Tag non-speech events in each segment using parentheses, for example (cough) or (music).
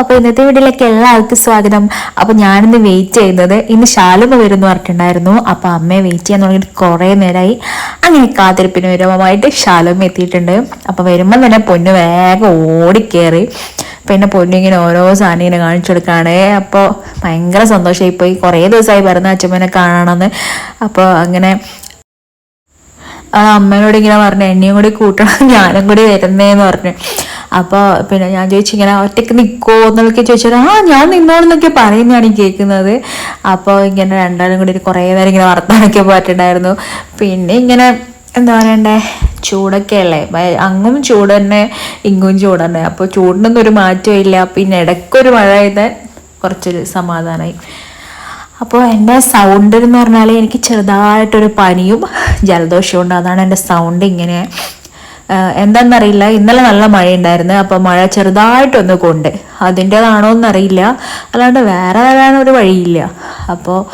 അപ്പോൾ ഇന്നത്തെ വീട്ടിലേക്ക് എല്ലാവർക്കും സ്വാഗതം. അപ്പോൾ ഞാനിന്ന് വെയിറ്റ് ചെയ്യുന്നത് ഇന്ന് ശാലുമ വരുന്നു പറഞ്ഞിട്ടുണ്ടായിരുന്നു. അപ്പോൾ അമ്മയെ വെയിറ്റ് ചെയ്യാൻ തുടങ്ങിയിട്ട് കുറേ നേരമായി. അങ്ങനെ കാത്തിരിപ്പിന് വിരമമായിട്ട് ശാലുമ എത്തിയിട്ടുണ്ട്. അപ്പോൾ വരുമ്പോൾ തന്നെ പൊന്നു വേഗം ഓടിക്കേറി. പിന്നെ പൊന്നിങ്ങനെ ഓരോ സാധനം ഇങ്ങനെ കാണിച്ചു കൊടുക്കുകയാണ്. അപ്പോൾ ഭയങ്കര സന്തോഷമായി പോയി. കുറേ ദിവസമായി പറഞ്ഞ അച്ഛമ്മനെ കാണണമെന്ന് അപ്പോൾ അങ്ങനെ അമ്മേനോട് ഇങ്ങനെ പറഞ്ഞു എന്നെയും കൂടി കൂട്ടണം ഞാനും കൂടി വരുന്നേന്ന് പറഞ്ഞു. അപ്പോൾ പിന്നെ ഞാൻ ചോദിച്ചു ഇങ്ങനെ ഒറ്റയ്ക്ക് നിൽക്കുമോ എന്നൊക്കെ ചോദിച്ചാൽ ആ ഞാൻ നിന്നോളെന്നൊക്കെ പറയുന്നതാണ് ഈ കേൾക്കുന്നത്. അപ്പോൾ ഇങ്ങനെ രണ്ടാളും കൂടി കുറേ നേരം ഇങ്ങനെ വർത്താനൊക്കെ പോയിട്ടുണ്ടായിരുന്നു പിന്നെ ഇങ്ങനെ എന്താ പറയണ്ടേ ചൂടൊക്കെ അല്ലേ? അങ്ങും ചൂട് തന്നെ ഇങ്ങും ചൂട് തന്നെ. അപ്പോൾ ചൂടിനൊന്നും ഒരു മാറ്റവും ഇല്ല. പിന്നെ ഇടയ്ക്കൊരു മഴ പെയ്താൽ കുറച്ചൊരു സമാധാനമായി അപ്പോൾ എന്റെ സൗണ്ട് എന്ന് പറഞ്ഞാൽ എനിക്ക് ചെറുതായിട്ടൊരു പനിയും ജലദോഷവും ഉണ്ട്. അതാണ് എന്റെ സൗണ്ട് ഇങ്ങനെ എന്താണെന്നറിയില്ല ഇന്നലെ നല്ല മഴയുണ്ടായിരുന്നു. അപ്പോൾ മഴ ചെറുതായിട്ടൊന്ന് കൊണ്ട്. അതിന്റേതാണോ എന്നറിയില്ല അല്ലാണ്ട് വേറെ വരാനൊരു വഴിയില്ല. അപ്പോൾ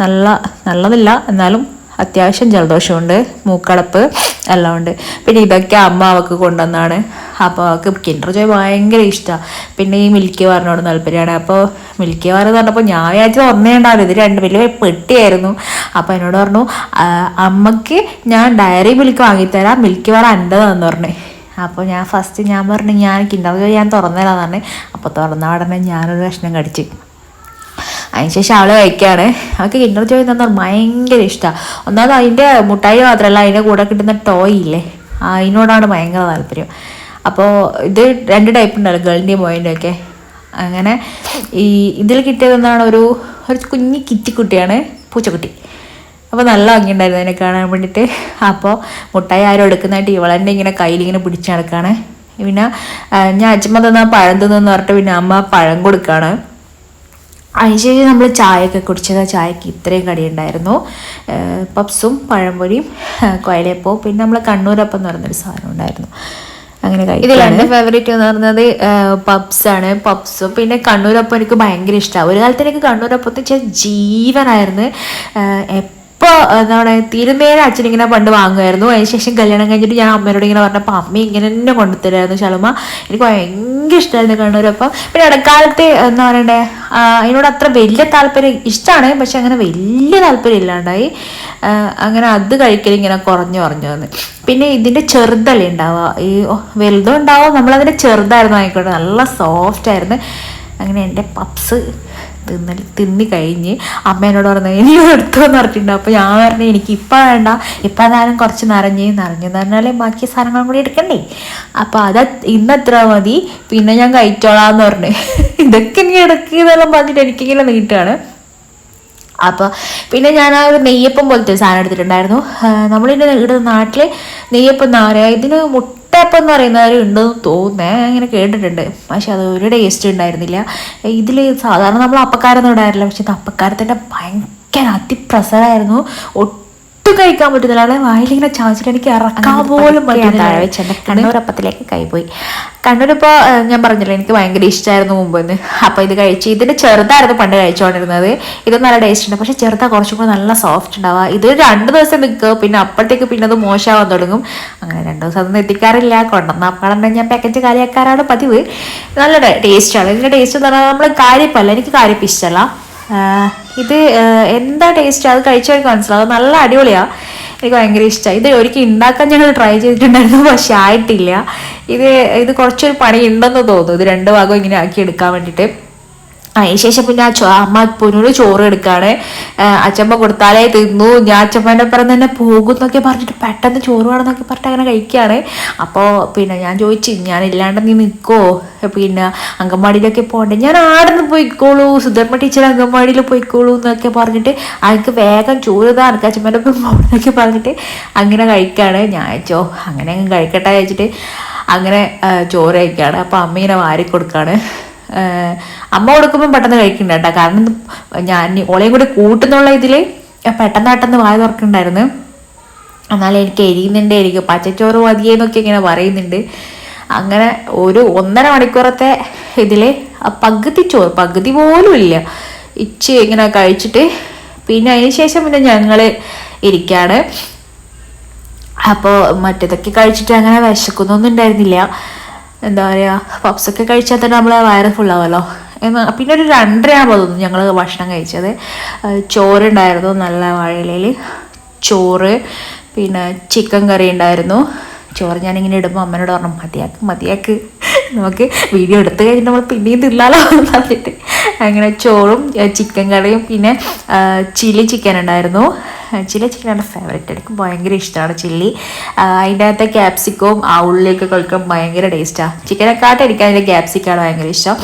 നല്ല നല്ലതില്ല. എന്നാലും അത്യാവശ്യം ജലദോഷമുണ്ട് മൂക്കടപ്പ് എല്ലാം ഉണ്ട്. പിന്നെ ഇതൊക്കെ അമ്മ അവൾക്ക് കൊണ്ടുവന്നാണ്. അപ്പോൾ അവൾക്ക് കിൻഡർ ജോയ് ഭയങ്കര ഇഷ്ടമാണ് പിന്നെ ഈ മിൽക്കി വാറിനോട് താല്പര്യമാണ് അപ്പോൾ മിൽക്കി വാർ എന്ന് പറഞ്ഞപ്പോൾ ഞാൻ വിചാരിച്ചത് ഇത് രണ്ട് വലിയ പെട്ടിയായിരുന്നു. അപ്പോൾ എന്നോട് പറഞ്ഞു "ആ, അമ്മയ്ക്ക് ഞാൻ ഡയറി മിൽക്ക് വാങ്ങിത്തരാം. മിൽക്കി വാർ എന്റെതാന്ന് പറഞ്ഞു. അപ്പോൾ ഞാൻ ഫസ്റ്റ് ഞാൻ പറഞ്ഞു ഞാൻ കിൻഡർ ജോയ് ഞാൻ തുറന്നതാണെന്ന് പറഞ്ഞു. അപ്പോൾ തുറന്ന ഉടനെ ഞാനൊരു കഷ്ണം കടിച്ച്. അതിനുശേഷം അവളെ കഴിക്കുകയാണ് അവൾക്ക് കിൻഡർ ജോയ് പറഞ്ഞാൽ ഭയങ്കര ഇഷ്ടമാണ് ഒന്നാമത് അതിന്റെ മുട്ടായി മാത്രമല്ല അതിന്റെ കൂടെ കിട്ടുന്ന ടോയ് ഇല്ലേ? അതിനോടാണ് ഭയങ്കര താല്പര്യം. അപ്പോൾ ഇത് രണ്ട് ടൈപ്പ് ഉണ്ടല്ലോ ഗേളിന്റെയും ബോയിന്റെ ഒക്കെ. അങ്ങനെ ഈ ഇതിൽ കിട്ടിയതെന്നാണ് ഒരു ഒരു കുഞ്ഞി കിറ്റിക്കുട്ടിയാണ് പൂച്ചക്കുട്ടി. അപ്പോൾ നല്ല ഭംഗിയുണ്ടായിരുന്നു അതിനെ കാണാൻ വേണ്ടിയിട്ട്. അപ്പോൾ മുട്ടായി ആരും എടുക്കുന്നതായിട്ട് ഇവളെന്നെ ഇങ്ങനെ കയ്യിലിങ്ങനെ പിടിച്ചു നടക്കുകയാണ് പിന്നെ ഞാൻ അച്ഛമ്മ തന്ന പഴം തിന്നെന്ന് പറഞ്ഞിട്ട് പിന്നെ അമ്മ പഴം കൊടുക്കുകയാണ് അതിനുശേഷം നമ്മൾ ചായയൊക്കെ കുടിച്ചത് ചായക്ക് ഇത്രയും കടിയുണ്ടായിരുന്നു പപ്സും പഴംപൊരിയും കൊയലയപ്പവും പിന്നെ നമ്മൾ കണ്ണൂരപ്പം എന്ന് പറയുന്നൊരു സാധനം ഉണ്ടായിരുന്നു. അങ്ങനെ ഇതിൽ എന്റെ ഫേവറേറ്റ് എന്ന് പറയുന്നത് പപ്സ് ആണ് പപ്സും പിന്നെ കണ്ണൂരപ്പം എനിക്ക് ഭയങ്കര ഇഷ്ടമാണ് ഒരു കാലത്ത് എനിക്ക് വെച്ചാൽ ജീവനായിരുന്നു. ഇപ്പോൾ പറയുക തിരുമേന അച്ഛൻ ഇങ്ങനെ പണ്ട് വാങ്ങുമായിരുന്നു. അതിനുശേഷം കല്യാണം കഴിഞ്ഞിട്ട് ഞാൻ അമ്മയോട് ഇങ്ങനെ പറഞ്ഞപ്പോൾ അമ്മ ഇങ്ങനെ തന്നെ കൊണ്ടുത്തരായിരുന്നു ശലമ എനിക്ക് ഭയങ്കര ഇഷ്ടമായിരുന്നു കണ്ണൂരപ്പം പിന്നെ ഇടക്കാലത്ത് എന്താ പറയണ്ടേ അതിനോട് അത്ര വലിയ താല്പര്യം ഇഷ്ടമാണ് പക്ഷെ അങ്ങനെ വലിയ താല്പര്യം ഇല്ലാണ്ടായി. അങ്ങനെ അത് കഴിക്കൽ ഇങ്ങനെ കുറഞ്ഞു കുറഞ്ഞു വന്ന്. പിന്നെ ഇതിന്റെ ചെറുതല്ലേ ഉണ്ടാവുക. ഈ വലുതും ഉണ്ടാവും. നമ്മളതിന്റെ ചെറുതായിരുന്നു ആയിക്കോട്ടെ നല്ല സോഫ്റ്റ് ആയിരുന്നു. അങ്ങനെ എന്റെ പപ്സ് തിന്നൽ തിന്നി കഴിഞ്ഞ് അമ്മേനോട് പറഞ്ഞു ഇനി എടുത്തു എന്ന് പറഞ്ഞിട്ടുണ്ട്. അപ്പോൾ ഞാൻ പറഞ്ഞു എനിക്ക് ഇപ്പം വേണ്ട. ഇപ്പം എന്നാലും കുറച്ച് നിറഞ്ഞ് നിറഞ്ഞു പറഞ്ഞാൽ ബാക്കി സാധനങ്ങളും കൂടി എടുക്കണ്ടേ? അപ്പോൾ അത് ഇന്നത്ര മതി? പിന്നെ ഞാൻ കഴിച്ചോളാന്ന് പറഞ്ഞു. (laughs) ഇതൊക്കെ നീ എടുക്കുന്നതെല്ലാം പറഞ്ഞിട്ട് എനിക്കിങ്ങനെ നീട്ടാണ്. അപ്പോൾ പിന്നെ ഞാൻ ആ ഒരു നെയ്യപ്പം പോലത്തെ ഒരു സാധനം എടുത്തിട്ടുണ്ടായിരുന്നു. നമ്മളിന്റെ ഇവിടെ നാട്ടിൽ നെയ്യപ്പം എന്ന് പറയുക ഇതിന് മുട്ടയപ്പം എന്ന് പറയുന്നവർ ഉണ്ടെന്ന് തോന്നുന്നേ. അങ്ങനെ കേട്ടിട്ടുണ്ട്. പക്ഷെ അത് ഒരു ടേസ്റ്റ് ഉണ്ടായിരുന്നില്ല. ഇതിൽ സാധാരണ നമ്മൾ അപ്പക്കാരൊന്നും ഇടാറില്ല. പക്ഷെ ഇത് അപ്പക്കാരത്തിന്റെ ഭയങ്കര അതിപ്രസരമായിരുന്നു. ഒട്ടും കഴിക്കാൻ പറ്റുന്നില്ല. അവിടെ വായിലിങ്ങനെ ചാച്ചിട്ട് എനിക്ക് ഇറക്കാൻ പോലും പറ്റുന്നില്ല. കണ്ണൂരപ്പത്തിലേക്ക് കൈപോയി. കണ്ണൂരിപ്പോൾ ഞാൻ പറഞ്ഞില്ല എനിക്ക് ഭയങ്കര ഇഷ്ടമായിരുന്നു മുമ്പെന്ന്. അപ്പോൾ ഇത് കഴിച്ച് ഇതിന്റെ ചെറുതായിരുന്നു പണ്ട് കഴിച്ചുകൊണ്ടിരുന്നത് ഇത് നല്ല ടേസ്റ്റ് ഉണ്ട്. പക്ഷേ ചെറുതാ കുറച്ചും കൂടി നല്ല സോഫ്റ്റ് ഉണ്ടാവുക. ഇത് രണ്ട് ദിവസം നിൽക്കുക പിന്നെ അപ്പോഴത്തേക്ക് പിന്നെ അത് മോശമാവാൻ തുടങ്ങും. അങ്ങനെ രണ്ട് ദിവസം അതൊന്നും എത്തിക്കാറില്ല. കൊണ്ടുവന്ന അപ്പോഴാണ് ഞാൻ പാക്കറ്റ് കാര്യക്കാരാണ് പതിവ്. നല്ല ടേസ്റ്റാണ് ഇതിന്റെ ടേസ്റ്റ് എന്ന് പറഞ്ഞാൽ നമ്മൾ കാര്യപ്പല്ല. എനിക്ക് കാര്യപ്പ് ഇഷ്ടമല്ല ഇത് എന്താ ടേസ്റ്റ് അത് കഴിച്ചവർക്ക് മനസ്സിലാവും. നല്ല അടിപൊളിയാണ് എനിക്ക് ഭയങ്കര ഇഷ്ടമായി ഇത് ഒരിക്കൽ ഉണ്ടാക്കാൻ ഞങ്ങൾ ട്രൈ ചെയ്തിട്ടുണ്ടായിരുന്നു പക്ഷെ ആയിട്ടില്ല. ഇത് ഇത് കുറച്ചൊരു പണി ഉണ്ടെന്ന് തോന്നുന്നു. ഇത് രണ്ട് ഭാഗം ഇങ്ങനെ ആക്കി എടുക്കാൻ വേണ്ടിയിട്ട്. അതിന് ശേഷം പിന്നെ ചോ- അമ്മ പൊന്നൂര് ചോറ് എടുക്കാണ്. അച്ഛമ്മ കൊടുത്താലേ തിന്നു. ഞാൻ അച്ചമ്മേന്റെ അപ്പുറം തന്നെ പോകും എന്നൊക്കെ പറഞ്ഞിട്ട് പെട്ടെന്ന് ചോറ് വേണമെന്നൊക്കെ പറഞ്ഞിട്ട് അങ്ങനെ കഴിക്കുകയാണ് അപ്പോൾ പിന്നെ ഞാൻ ചോദിച്ചു ഞാൻ ഇല്ലാണ്ട് നീ നിൽക്കോ പിന്നെ അങ്കൻവാടിയിലൊക്കെ പോകണ്ടേ. ഞാൻ ആടെ നിന്ന് പോയിക്കോളൂ. സുധർമ്മ ടീച്ചർ അങ്കൻവാടിയിൽ പോയിക്കോളൂ എന്നൊക്കെ പറഞ്ഞിട്ട് എനിക്ക് വേഗം ചോറ് താ എനിക്ക് അച്ഛമ്മേന്റെ ഒപ്പം പോകണമെന്നൊക്കെ പറഞ്ഞിട്ട് അങ്ങനെ കഴിക്കുകയാണ് ഞാൻ അയച്ചോ അങ്ങനെ അങ്ങ് കഴിക്കട്ടെ വെച്ചിട്ട് അങ്ങനെ ചോറ് കഴിക്കുകയാണ് അപ്പോൾ അമ്മ ഇങ്ങനെ വാരി കൊടുക്കുകയാണ് അമ്മ കൊടുക്കുമ്പോൾ പെട്ടെന്ന് കഴിക്കണ്ട കേട്ടോ. കാരണം ഞാൻ ഓളെയും കൂടി കൂട്ടുന്നുള്ള ഇതിൽ പെട്ടെന്ന് പെട്ടെന്ന് വായ തുറക്കുന്നുണ്ടായിരുന്നു എന്നാലും എനിക്ക് എരിയുന്നുണ്ട് എനിക്ക് പച്ചച്ചോറ് മതിയെന്നൊക്കെ ഇങ്ങനെ പറയുന്നുണ്ട്. അങ്ങനെ ഒരു ഒന്നര മണിക്കൂറത്തെ ഇതിൽ പകുതി ചോറ് പകുതി പോലും ഇല്ല. ഇച്ച് ഇങ്ങനെ കഴിച്ചിട്ട് പിന്നെ അതിന് ശേഷം പിന്നെ ഞങ്ങൾ ഇരിക്കുകയാണ് അപ്പോൾ മറ്റേതൊക്കെ കഴിച്ചിട്ട് അങ്ങനെ വിശക്കുന്നൊന്നും ഉണ്ടായിരുന്നില്ല എന്താ പറയുക പപ്സൊക്കെ കഴിച്ചാൽ തന്നെ നമ്മളെ വയറ് ഫുള്ളാവുമല്ലോ എന്ന് പിന്നെ ഒരു രണ്ടരയാകുമ്പോൾ തോന്നുന്നു ഞങ്ങൾ ഭക്ഷണം കഴിച്ചത്. ചോറുണ്ടായിരുന്നു നല്ല വാഴയിലയിൽ. ചോറ് പിന്നെ ചിക്കൻ കറി ഉണ്ടായിരുന്നു. ചോറ് ഞാനിങ്ങനെ ഇടുമ്പോൾ അമ്മനോട് പറഞ്ഞു മതിയാക്ക് മതിയാക്ക്. നമുക്ക് വീഡിയോ എടുത്തു കഴിഞ്ഞിട്ട് നമ്മൾ പിന്നെയും തിന്നാലോ പറഞ്ഞിട്ട്. അങ്ങനെ ചോറും ചിക്കൻ കറിയും പിന്നെ ചില്ലി ചിക്കൻ ഉണ്ടായിരുന്നു. ചില്ലി ചിക്കൻ എന്റെ ഫേവറേറ്റ് എനിക്ക് ഭയങ്കര ഇഷ്ടമാണ് ചില്ലി അതിന്റെ അകത്തെ ക്യാപ്സിക്കവും ആ ഉള്ളിലേക്ക് കഴിക്കാൻ ഭയങ്കര ടേസ്റ്റാണ് ചിക്കനെക്കാട്ടും എനിക്ക് അതിന്റെ ക്യാപ്സിക്കാണ് ഭയങ്കര ഇഷ്ടം.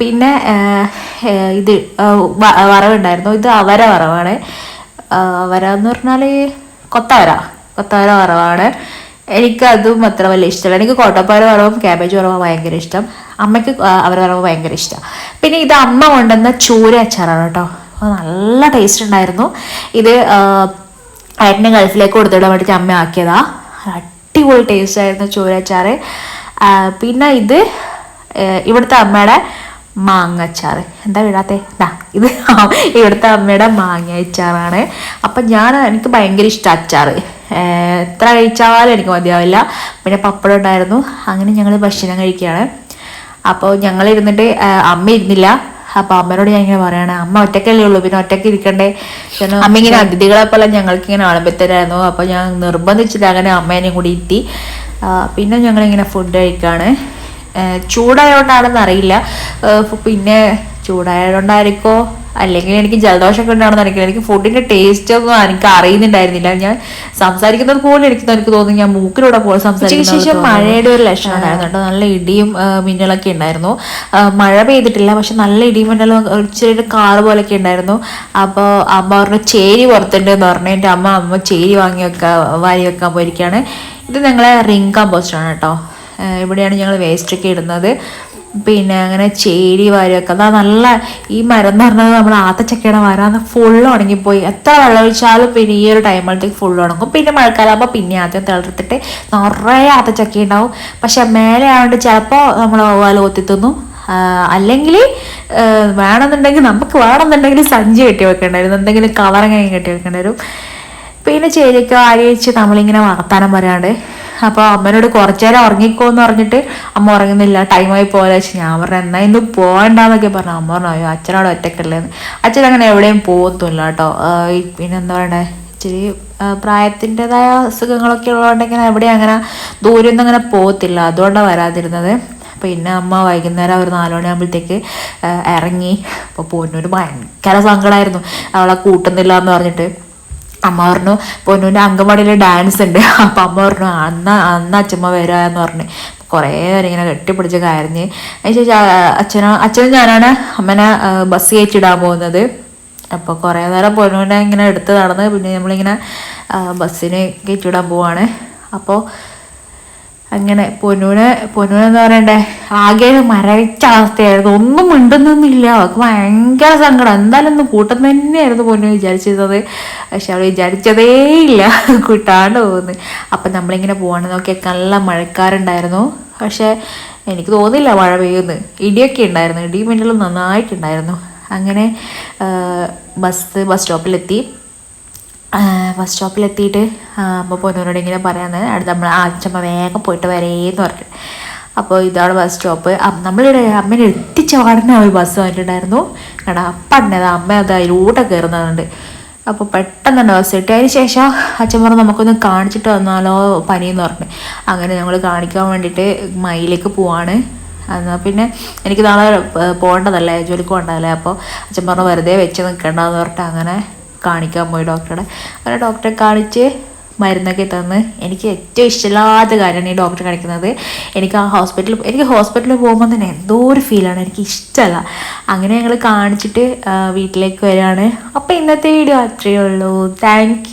പിന്നെ ഇത് വറവുണ്ടായിരുന്നു. ഇത് അവര വറവാണ്. അവര പറഞ്ഞാൽ കൊത്തവര. കൊത്തവര വറവാണ്. എനിക്ക് അതും അത്ര വലിയ ഇഷ്ടമല്ല. എനിക്ക് കോട്ടപ്പാറ വറവും ക്യാബേജ് വറവും ഭയങ്കര ഇഷ്ടം. അമ്മയ്ക്ക് അവർ വറവ് ഭയങ്കര ഇഷ്ടം. പിന്നെ ഇത് അമ്മ കൊണ്ടുവന്ന ചൂര അച്ചാറാണ് കേട്ടോ. നല്ല ടേസ്റ്റ് ഉണ്ടായിരുന്നു. ഇത് ഏട്ടനെ ഗൾഫിലേക്ക് കൊടുത്തിടാൻ വേണ്ടിയിട്ട് അമ്മ ആക്കിയതാ. അടിപൊളി ടേസ്റ്റ് ആയിരുന്നു ചൂര അച്ചാറ്. പിന്നെ ഇത് ഇവിടുത്തെ അമ്മയുടെ മാങ്ങച്ചാറ് എന്താ വിടാത്തെ? ദാ ഇത് (laughs) ഇവിടുത്തെ അമ്മയുടെ മാങ്ങ അച്ചാറാണ്. അപ്പം ഞാൻ എനിക്ക് ഭയങ്കര ഇഷ്ടം അച്ചാറ്. എത്ര കഴിച്ചാലും എനിക്ക് മതിയാവില്ല. പിന്നെ പപ്പടം ഉണ്ടായിരുന്നു. അങ്ങനെ ഞങ്ങൾ ഭക്ഷണം കഴിക്കുകയാണ്. അപ്പോൾ ഞങ്ങൾ ഇരുന്നിട്ട് അമ്മ ഇരുന്നില്ല. അപ്പോൾ അമ്മയോട് ഞാൻ ഇങ്ങനെ പറയണേ അമ്മ ഒറ്റക്കല്ലേ ഉള്ളൂ പിന്നെ ഒറ്റയ്ക്ക് ഇരിക്കണ്ടേ? അമ്മ ഇങ്ങനെ അതിഥികളെ പോലെ ഞങ്ങൾക്ക് ഇങ്ങനെ ആളമ്പത്തരായിരുന്നു അപ്പോൾ ഞാൻ നിർബന്ധിച്ചിട്ട് അങ്ങനെ അമ്മേനെയും കൂടി ഇരുത്തി. ആ, പിന്നെ ഞങ്ങളിങ്ങനെ ഫുഡ് കഴിക്കുകയാണ് ചൂടായതുകൊണ്ടാണെന്ന് അറിയില്ല പിന്നെ ചൂടായതുകൊണ്ടായിരിക്കോ അല്ലെങ്കിൽ എനിക്ക് ജലദോഷമൊക്കെ ഉണ്ടാണെന്ന് അറിയില്ല എനിക്ക് ഫുഡിന്റെ ടേസ്റ്റ് ഒന്നും എനിക്ക് അറിയുന്നുണ്ടായിരുന്നില്ല. ഞാൻ സംസാരിക്കുന്നത് പോലും എനിക്ക് എനിക്ക് തോന്നി ഞാൻ മൂക്കിലൂടെ പോലെ സംസാരിക്കുന്ന ശേഷം മഴയുടെ ഒരു ലക്ഷണം ഉണ്ടായിരുന്നു കേട്ടോ നല്ല ഇടിയും മിന്നലൊക്കെ ഉണ്ടായിരുന്നു. മഴ പെയ്തിട്ടില്ല പക്ഷെ നല്ല ഇടിയും മിന്നലും ഇച്ചിരി ചെറിയ കാറ് പോലൊക്കെ ഉണ്ടായിരുന്നു. അപ്പോൾ അമ്മ പറഞ്ഞു ചേരി പുറത്തുണ്ട് എന്ന് പറഞ്ഞു. എന്റെ അമ്മ അമ്മ ചേരി വാങ്ങി വെക്കാൻ വാരി വെക്കാൻ പോയിരിക്കുകയാണ്. ഇത് ഞങ്ങളെ റിംഗ് കമ്പോസ്റ്റ് ആണ് കേട്ടോ. ഇവിടെയാണ് ഞങ്ങൾ വേസ്റ്റ് ഒക്കെ ഇടുന്നത്. പിന്നെ അങ്ങനെ ചേരി വാരിയൊക്കെ. അതാ നല്ല ഈ മരം എന്ന് പറഞ്ഞത് നമ്മൾ ആത്തച്ചക്കയുടെ മരം. ഫുള്ള് ഉണങ്ങിപ്പോയി. എത്ര വെള്ളം ഒഴിച്ചാലും പിന്നെ ഈ ഒരു ടൈമിലത്തേക്ക് ഫുള്ള് ഉണങ്ങും. പിന്നെ മഴക്കാലാകുമ്പോൾ പിന്നെ ആദ്യം തിളർത്തിട്ട് നിറയെ ആത്തച്ചക്ക ഉണ്ടാവും. പക്ഷെ മേലെ ആയതുകൊണ്ട് ചിലപ്പോൾ നമ്മൾ വവ്വാൽ കൊത്തിത്തുന്നു തിന്നും. അല്ലെങ്കിൽ വേണമെന്നുണ്ടെങ്കിൽ നമുക്ക് വേണമെന്നുണ്ടെങ്കിൽ സഞ്ചി കെട്ടി വെക്കേണ്ടായിരുന്നു എന്തെങ്കിലും കവറങ്ങനെ കെട്ടി വെക്കേണ്ടി വരും. പിന്നെ ചേരിക്ക് ആരി നമ്മളിങ്ങനെ വർത്താനം പറയാണ്ട് അപ്പോൾ അമ്മനോട് കുറച്ചു നേരം ഉറങ്ങിക്കോ എന്ന് പറഞ്ഞിട്ട് അമ്മ ഉറങ്ങുന്നില്ല ടൈമായി പോലെ വെച്ച് ഞാൻ പറഞ്ഞു എന്നാ ഇന്ന് പോകണ്ടെന്നൊക്കെ പറഞ്ഞു. അമ്മ പറഞ്ഞു അയ്യോ അച്ഛനോട് ഒറ്റക്കല്ലേന്ന് അച്ഛൻ അങ്ങനെ എവിടെയും പോകത്തുമില്ല കേട്ടോ. പിന്നെ എന്താ പറയണേ ഇച്ചിരി പ്രായത്തിന്റെതായ അസുഖങ്ങളൊക്കെ ഉള്ളതുകൊണ്ട് ഇങ്ങനെ എവിടെയും അങ്ങനെ ദൂരമൊന്നും അങ്ങനെ പോകത്തില്ല അതുകൊണ്ടാണ് വരാതിരുന്നത്. പിന്നെ അമ്മ വൈകുന്നേരം ഒരു നാല് മണിയാകുമ്പോഴത്തേക്ക് ഇറങ്ങി. അപ്പോൾ പൊന്നൂര് ഭയങ്കര സങ്കടമായിരുന്നു അവളെ കൂട്ടുന്നില്ല എന്ന് പറഞ്ഞിട്ട്. അമ്മ പറഞ്ഞു പൊന്നൂന്റെ അങ്കമാടിയിൽ ഡാൻസ് ഉണ്ട്. (laughs) അപ്പം അമ്മ പറഞ്ഞു അന്ന് അന്ന് അച്ഛമ്മ വരാമെന്ന് പറഞ്ഞു. കുറേ നേരം ഇങ്ങനെ കെട്ടിപ്പിടിച്ച് അതിന് അതിനുശേഷം അച്ഛനോ അച്ഛനും ഞാനാണ് അമ്മനെ ബസ് കയറ്റിടാൻ പോകുന്നത്. അപ്പോൾ കുറേ നേരം പൊന്നൂനെ ഇങ്ങനെ എടുത്ത് നടന്ന് പിന്നെ നമ്മളിങ്ങനെ ബസ്സിന് കയറ്റിവിടാൻ പോവാണ്. അപ്പോൾ അങ്ങനെ പൊന്നൂന് പൊന്നൂന് എന്താ പറയണ്ടേ? ആകെ മരവിച്ച അവസ്ഥയായിരുന്നു. ഒന്നും മിണ്ടുന്നൊന്നുമില്ല അവൾക്ക് ഭയങ്കര സങ്കടം. എന്തായാലും ഒന്ന് കൂട്ടം തന്നെയായിരുന്നു പൊന്നു വിചാരിച്ചിരുന്നത് പക്ഷെ അവൾ വിചാരിച്ചതേ ഇല്ല. കൂട്ടാണ്ട് പോകുന്നു. അപ്പം നമ്മളിങ്ങനെ പോകണം നോക്കിയാൽ നല്ല മഴക്കാരുണ്ടായിരുന്നു. പക്ഷെ എനിക്ക് തോന്നില്ല മഴ പെയ്യുന്നു ഇടിയൊക്കെ ഉണ്ടായിരുന്നു. ഇടിയും മിന്നലും നന്നായിട്ടുണ്ടായിരുന്നു. അങ്ങനെ ബസ് ബസ് സ്റ്റോപ്പിലെത്തി. ബസ് സ്റ്റോപ്പിലെത്തിയിട്ട് അമ്മ പൊന്നൂരോട് ഇങ്ങനെ പറയാന്ന്. അടുത്ത് നമ്മൾ അച്ഛമ്മ വേഗം പോയിട്ട് വരേന്ന് പറഞ്ഞു. അപ്പോൾ ഇതാണ് ബസ് സ്റ്റോപ്പ് നമ്മളിവിടെ അമ്മേനെ എത്തിച്ച ഉടനെ ഒരു ബസ് വന്നിട്ടുണ്ടായിരുന്നു കാരണം അപ്പം അത് അമ്മ അത് അതിലൂടെ കയറുന്നുണ്ട് അപ്പോൾ പെട്ടെന്ന് ബസ് കിട്ടി അതിന് ശേഷം അച്ഛൻ പറഞ്ഞു നമുക്കൊന്ന് കാണിച്ചിട്ട് വന്നാലോ പനിയെന്ന് പറഞ്ഞു. അങ്ങനെ ഞങ്ങൾ കാണിക്കാൻ വേണ്ടിയിട്ട് മയിലേക്ക് പോവാണ്. എന്നാൽ പിന്നെ എനിക്ക് നാളെ പോകേണ്ടതല്ലേ? ജോലിക്ക് പോകേണ്ടതല്ലേ? അപ്പോൾ അച്ഛൻ പറഞ്ഞു വെറുതെ വെച്ച് നിൽക്കേണ്ടതെന്ന് പറഞ്ഞിട്ട് അങ്ങനെ കാണിക്കാൻ പോയി ഡോക്ടറെ. അങ്ങനെ ഡോക്ടറെ കാണിച്ച് മരുന്നൊക്കെ തന്ന് എനിക്ക് ഏറ്റവും ഇഷ്ടമില്ലാത്ത കാര്യമാണ് ഈ ഡോക്ടറെ കാണിക്കുന്നത്. എനിക്ക് ആ ഹോസ്പിറ്റലിൽ എനിക്ക് ഹോസ്പിറ്റലിൽ പോകുമ്പോൾ തന്നെ എന്തോ ഒരു ഫീലാണ് എനിക്ക് ഇഷ്ടമല്ല അങ്ങനെ ഞങ്ങൾ കാണിച്ചിട്ട് വീട്ടിലേക്ക് വരികയാണ് അപ്പോൾ ഇന്നത്തെ വീഡിയോ അത്രയേ ഉള്ളൂ. താങ്ക്